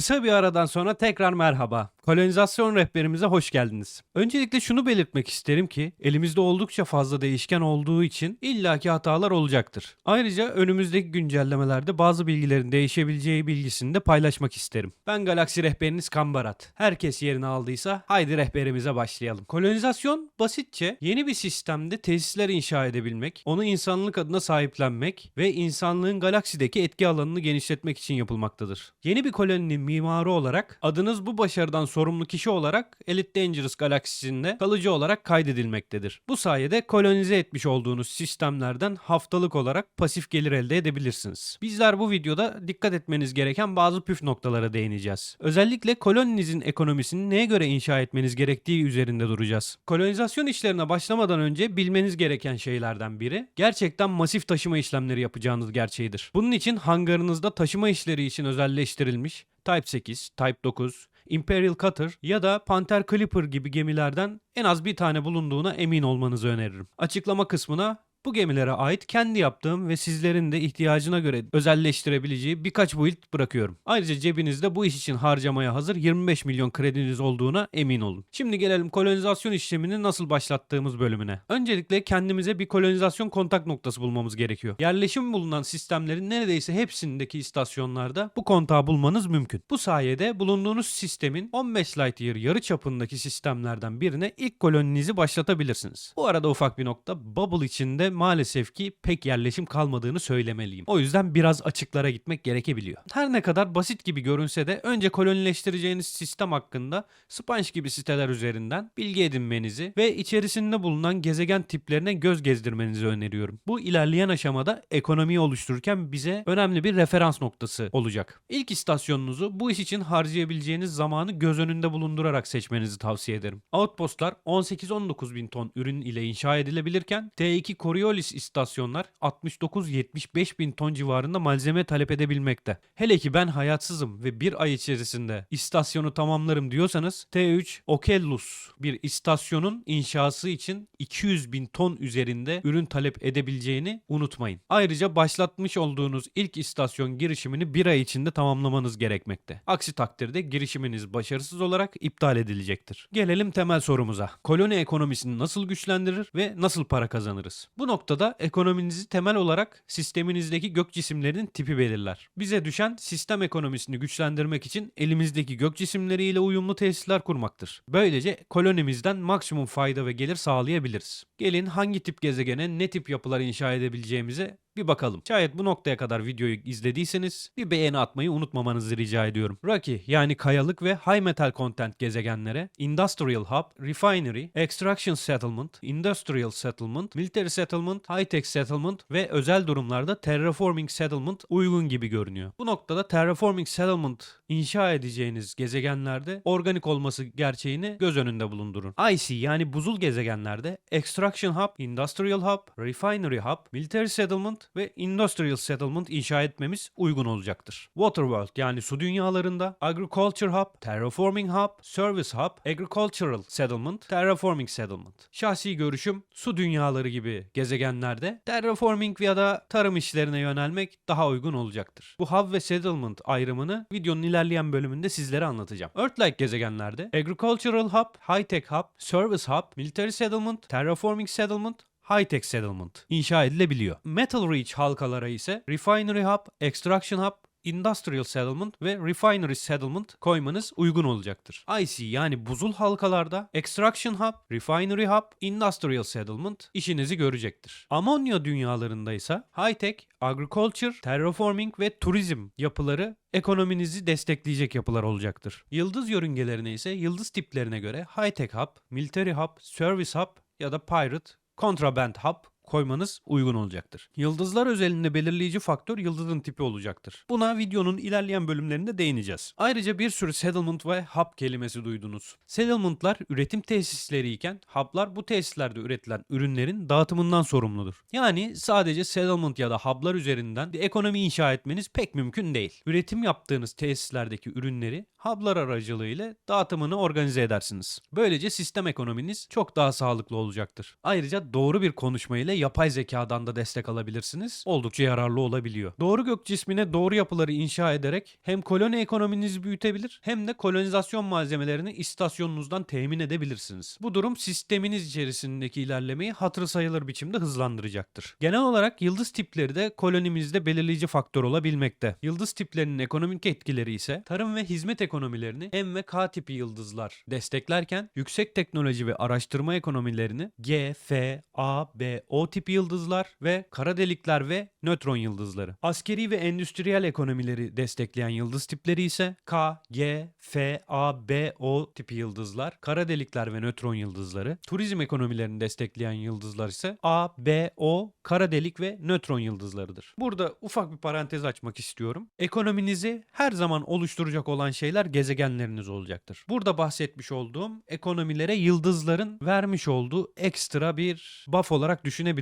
Kısa bir aradan sonra tekrar merhaba. Kolonizasyon rehberimize hoş geldiniz. Öncelikle şunu belirtmek isterim ki elimizde oldukça fazla değişken olduğu için illaki hatalar olacaktır. Ayrıca önümüzdeki güncellemelerde bazı bilgilerin değişebileceği bilgisini de paylaşmak isterim. Ben Galaksi rehberiniz Kambarat. Herkes yerini aldıysa haydi rehberimize başlayalım. Kolonizasyon basitçe yeni bir sistemde tesisler inşa edebilmek, onu insanlık adına sahiplenmek ve insanlığın galaksideki etki alanını genişletmek için yapılmaktadır. Yeni bir koloninin mimarı olarak adınız bu başarıdan sorumlu kişi olarak Elite Dangerous galaksisinde kalıcı olarak kaydedilmektedir. Bu sayede kolonize etmiş olduğunuz sistemlerden haftalık olarak pasif gelir elde edebilirsiniz. Bizler bu videoda dikkat etmeniz gereken bazı püf noktalara değineceğiz. Özellikle koloninizin ekonomisini neye göre inşa etmeniz gerektiği üzerinde duracağız. Kolonizasyon işlerine başlamadan önce bilmeniz gereken şeylerden biri gerçekten masif taşıma işlemleri yapacağınız gerçeğidir. Bunun için hangarınızda taşıma işleri için özelleştirilmiş Type 8, Type 9, Imperial Cutter ya da Panther Clipper gibi gemilerden en az bir tane bulunduğuna emin olmanızı öneririm. Açıklama kısmına bu gemilere ait kendi yaptığım ve sizlerin de ihtiyacına göre özelleştirebileceği birkaç build bırakıyorum. Ayrıca cebinizde bu iş için harcamaya hazır 25 milyon krediniz olduğuna emin olun. Şimdi gelelim kolonizasyon işlemini nasıl başlattığımız bölümüne. Öncelikle kendimize bir kolonizasyon kontak noktası bulmamız gerekiyor. Yerleşim bulunan sistemlerin neredeyse hepsindeki istasyonlarda bu kontağı bulmanız mümkün. Bu sayede bulunduğunuz sistemin 15 light year yarı çapındaki sistemlerden birine ilk koloninizi başlatabilirsiniz. Bu arada ufak bir nokta Bubble içinde maalesef ki pek yerleşim kalmadığını söylemeliyim. O yüzden biraz açıklara gitmek gerekebiliyor. Her ne kadar basit gibi görünse de önce kolonileştireceğiniz sistem hakkında Sponge gibi siteler üzerinden bilgi edinmenizi ve içerisinde bulunan gezegen tiplerine göz gezdirmenizi öneriyorum. Bu ilerleyen aşamada ekonomiyi oluştururken bize önemli bir referans noktası olacak. İlk istasyonunuzu bu iş için harcayabileceğiniz zamanı göz önünde bulundurarak seçmenizi tavsiye ederim. Outpostlar 18-19 bin ton ürün ile inşa edilebilirken T2 Coriolis istasyonlar 69-75 bin ton civarında malzeme talep edebilmekte. Hele ki ben hayatsızım ve bir ay içerisinde istasyonu tamamlarım diyorsanız T3 Okellus bir istasyonun inşası için 200 bin ton üzerinde ürün talep edebileceğini unutmayın. Ayrıca başlatmış olduğunuz ilk istasyon girişimini bir ay içinde tamamlamanız gerekmekte. Aksi takdirde girişiminiz başarısız olarak iptal edilecektir. Gelelim temel sorumuza. Koloni ekonomisini nasıl güçlendirir ve nasıl para kazanırız? Bu noktada ekonominizi temel olarak sisteminizdeki gök cisimlerinin tipi belirler. Bize düşen sistem ekonomisini güçlendirmek için elimizdeki gök cisimleriyle uyumlu tesisler kurmaktır. Böylece kolonimizden maksimum fayda ve gelir sağlayabiliriz. Gelin hangi tip gezegene ne tip yapılar inşa edebileceğimize bir bakalım. Şayet bu noktaya kadar videoyu izlediyseniz bir beğeni atmayı unutmamanızı rica ediyorum. Rocky yani kayalık ve high metal content gezegenlere Industrial Hub, Refinery, Extraction Settlement, Industrial Settlement, Military Settlement, High Tech Settlement ve özel durumlarda Terraforming Settlement uygun gibi görünüyor. Bu noktada Terraforming Settlement inşa edeceğiniz gezegenlerde organik olması gerçeğini göz önünde bulundurun. Icy yani buzul gezegenlerde Extraction Hub, Industrial Hub, Refinery Hub, Military Settlement ve Industrial Settlement inşa etmemiz uygun olacaktır. Waterworld yani su dünyalarında Agriculture Hub, Terraforming Hub, Service Hub, Agricultural Settlement, Terraforming Settlement. Şahsi görüşüm su dünyaları gibi gezegenlerde terraforming ya da tarım işlerine yönelmek daha uygun olacaktır. Bu hub ve settlement ayrımını videonun ilerleyen bölümünde sizlere anlatacağım. Earth-like gezegenlerde Agricultural Hub, High Tech Hub, Service Hub, Military Settlement, Terraforming Settlement, High-Tech Settlement inşa edilebiliyor. Metal Reach halkalara ise Refinery Hub, Extraction Hub, Industrial Settlement ve Refinery Settlement koymanız uygun olacaktır. IC yani buzul halkalarda Extraction Hub, Refinery Hub, Industrial Settlement işinizi görecektir. Amonya dünyalarında ise High Tech, Agriculture, Terraforming ve Turizm yapıları ekonominizi destekleyecek yapılar olacaktır. Yıldız yörüngelerine ise yıldız tiplerine göre High Tech Hub, Military Hub, Service Hub ya da Pirate, Contraband Hub koymanız uygun olacaktır. Yıldızlar özelinde belirleyici faktör yıldızın tipi olacaktır. Buna videonun ilerleyen bölümlerinde değineceğiz. Ayrıca bir sürü settlement ve hub kelimesi duydunuz. Settlement'lar üretim tesisleri iken hub'lar bu tesislerde üretilen ürünlerin dağıtımından sorumludur. Yani sadece settlement ya da hub'lar üzerinden bir ekonomi inşa etmeniz pek mümkün değil. Üretim yaptığınız tesislerdeki ürünleri hub'lar aracılığıyla dağıtımını organize edersiniz. Böylece sistem ekonominiz çok daha sağlıklı olacaktır. Ayrıca doğru bir konuşma ile yapay zekadan da destek alabilirsiniz. Oldukça yararlı olabiliyor. Doğru gök cismine doğru yapıları inşa ederek hem koloni ekonominizi büyütebilir hem de kolonizasyon malzemelerini istasyonunuzdan temin edebilirsiniz. Bu durum sisteminiz içerisindeki ilerlemeyi hatırı sayılır biçimde hızlandıracaktır. Genel olarak yıldız tipleri de kolonimizde belirleyici faktör olabilmekte. Yıldız tiplerinin ekonomik etkileri ise tarım ve hizmet ekonomilerini M ve K tipi yıldızlar desteklerken yüksek teknoloji ve araştırma ekonomilerini G, F, A, B, O tipi yıldızlar ve kara delikler ve nötron yıldızları. Askeri ve endüstriyel ekonomileri destekleyen yıldız tipleri ise K, G, F, A, B, O tipi yıldızlar, kara delikler ve nötron yıldızları. Turizm ekonomilerini destekleyen yıldızlar ise A, B, O, kara delik ve nötron yıldızlarıdır. Burada ufak bir parantez açmak istiyorum. Ekonominizi her zaman oluşturacak olan şeyler gezegenleriniz olacaktır. Burada bahsetmiş olduğum ekonomilere yıldızların vermiş olduğu ekstra bir buff olarak düşünebilirsiniz.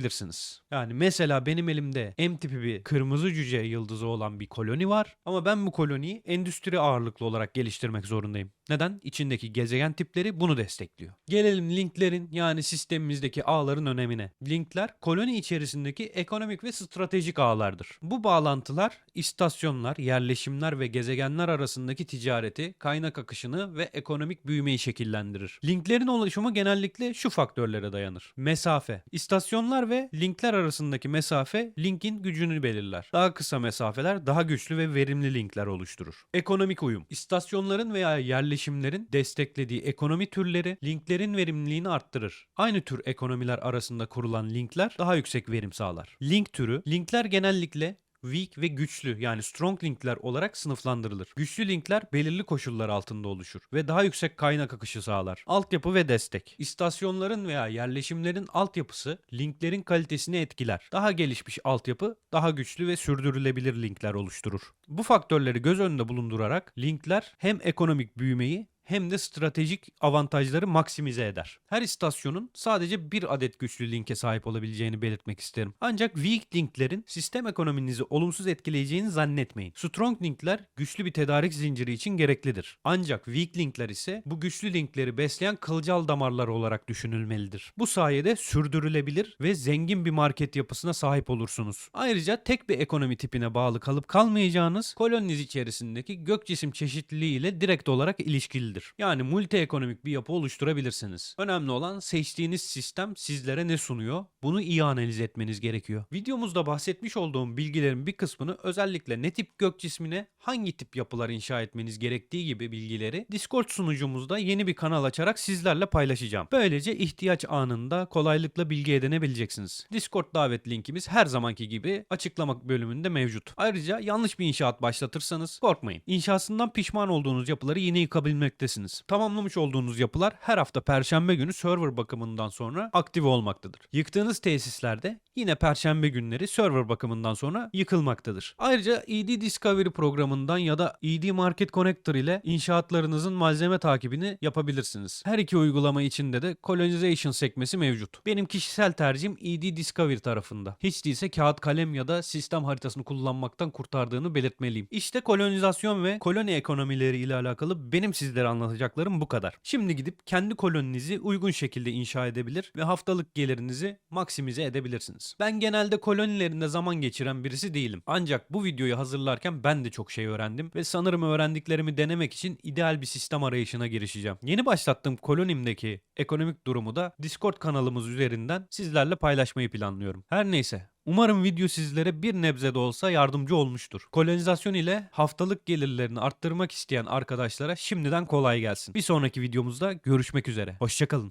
Yani mesela benim elimde M tipi bir kırmızı cüce yıldızı olan bir koloni var ama ben bu koloniyi endüstri ağırlıklı olarak geliştirmek zorundayım. Neden? İçindeki gezegen tipleri bunu destekliyor. Gelelim linklerin yani sistemimizdeki ağların önemine. Linkler koloni içerisindeki ekonomik ve stratejik ağlardır. Bu bağlantılar istasyonlar, yerleşimler ve gezegenler arasındaki ticareti, kaynak akışını ve ekonomik büyümeyi şekillendirir. Linklerin oluşumu genellikle şu faktörlere dayanır. Mesafe. İstasyonlar ve linkler arasındaki mesafe linkin gücünü belirler. Daha kısa mesafeler daha güçlü ve verimli linkler oluşturur. Ekonomik uyum. İstasyonların veya yerleşimlerin desteklediği ekonomi türleri linklerin verimliliğini arttırır. Aynı tür ekonomiler arasında kurulan linkler daha yüksek verim sağlar. Link türü, linkler genellikle weak ve güçlü yani strong linkler olarak sınıflandırılır. Güçlü linkler belirli koşullar altında oluşur ve daha yüksek kaynak akışı sağlar. Altyapı ve destek. İstasyonların veya yerleşimlerin altyapısı linklerin kalitesini etkiler. Daha gelişmiş altyapı daha güçlü ve sürdürülebilir linkler oluşturur. Bu faktörleri göz önünde bulundurarak linkler hem ekonomik büyümeyi hem de stratejik avantajları maksimize eder. Her istasyonun sadece bir adet güçlü linke sahip olabileceğini belirtmek isterim. Ancak weak linklerin sistem ekonominizi olumsuz etkileyeceğini zannetmeyin. Strong linkler güçlü bir tedarik zinciri için gereklidir. Ancak weak linkler ise bu güçlü linkleri besleyen kılcal damarlar olarak düşünülmelidir. Bu sayede sürdürülebilir ve zengin bir market yapısına sahip olursunuz. Ayrıca tek bir ekonomi tipine bağlı kalıp kalmayacağınız koloniniz içerisindeki gök cisim çeşitliliği ile direkt olarak ilişkilidir. Yani multi ekonomik bir yapı oluşturabilirsiniz. Önemli olan seçtiğiniz sistem sizlere ne sunuyor? Bunu iyi analiz etmeniz gerekiyor. Videomuzda bahsetmiş olduğum bilgilerin bir kısmını özellikle ne tip gök cismine hangi tip yapılar inşa etmeniz gerektiği gibi bilgileri Discord sunucumuzda yeni bir kanal açarak sizlerle paylaşacağım. Böylece ihtiyaç anında kolaylıkla bilgi edinebileceksiniz. Discord davet linkimiz her zamanki gibi açıklama bölümünde mevcut. Ayrıca yanlış bir inşaat başlatırsanız korkmayın. İnşasından pişman olduğunuz yapıları yine yıkabilmektesiniz. Tamamlamış olduğunuz yapılar her hafta perşembe günü server bakımından sonra aktive olmaktadır. Yıktığınız tesislerde yine perşembe günleri server bakımından sonra yıkılmaktadır. Ayrıca ED Discovery programından ya da ED Market Connector ile inşaatlarınızın malzeme takibini yapabilirsiniz. Her iki uygulama içinde de colonization sekmesi mevcut. Benim kişisel tercihim ED Discovery tarafında. Hiç değilse kağıt kalem ya da sistem haritasını kullanmaktan kurtardığını belirtmeliyim. İşte kolonizasyon ve koloni ekonomileri ile alakalı benim sizlere anlatacaklarım bu kadar. Şimdi gidip kendi koloninizi uygun şekilde inşa edebilir ve haftalık gelirinizi maksimize edebilirsiniz. Ben genelde kolonilerinde zaman geçiren birisi değilim. Ancak bu videoyu hazırlarken ben de çok şey öğrendim ve sanırım öğrendiklerimi denemek için ideal bir sistem arayışına girişeceğim. Yeni başlattığım kolonimdeki ekonomik durumu da Discord kanalımız üzerinden sizlerle paylaşmayı planlıyorum. Her neyse Umarım video sizlere bir nebze de olsa yardımcı olmuştur. Kolonizasyon ile haftalık gelirlerini arttırmak isteyen arkadaşlara şimdiden kolay gelsin. Bir sonraki videomuzda görüşmek üzere. Hoşçakalın.